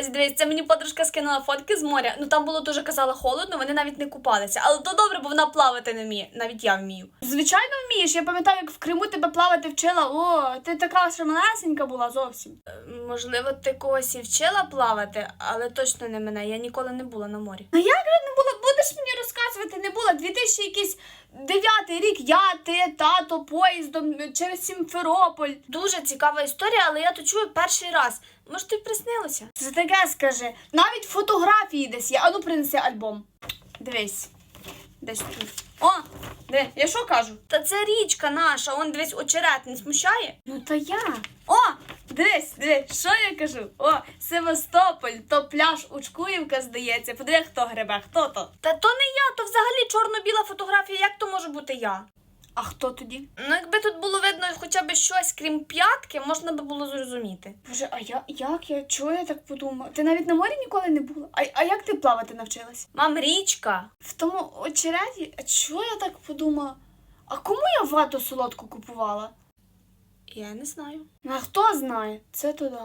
ось дивись, це мені подружка скинула фотки з моря. Ну там було дуже казала холодно, вони навіть не купалися. Але то добре, бо вона плавати не вміє. Навіть я вмію. Звичайно, вмієш. Я пам'ятаю, як в Криму тебе плавати вчила. О, ти така ще малесенька була зовсім. Е, Можливо, ти когось і вчила плавати, але точно не мене. Я ніколи не була на морі. А як не було? Будеш мені розказувати, не було 2000 якийсь дев'ятий рік. Я, ти, тато, поїздом через Сімферополь. Дуже цікава історія, але я то чую перший раз. Може, тобі приснилося? Це таке скажи. Навіть фотографії десь є. Ану принеси альбом. Дивись. Десь тут. О, де, я що кажу? Та це річка наша, он дивись, очерет не смущає. Ну та я. О, дивись, дивись, що я кажу? О, Севастополь, то пляж Учкуївка, здається. Подиви, хто гребе, хто то? Та то не я, взагалі чорно-біла фотографія. Як то може бути я? А хто тоді? Ну, якби тут було видно хоча б щось, крім п'ятки, можна би було зрозуміти. Боже, а я як я? Чого я так подумала? Ти навіть на морі ніколи не була? А, а як ти плавати навчилась? Мам, річка. В тому очереті? А чого я так подумала? А кому я вату солодку купувала? Я не знаю. А хто знає? Це туди.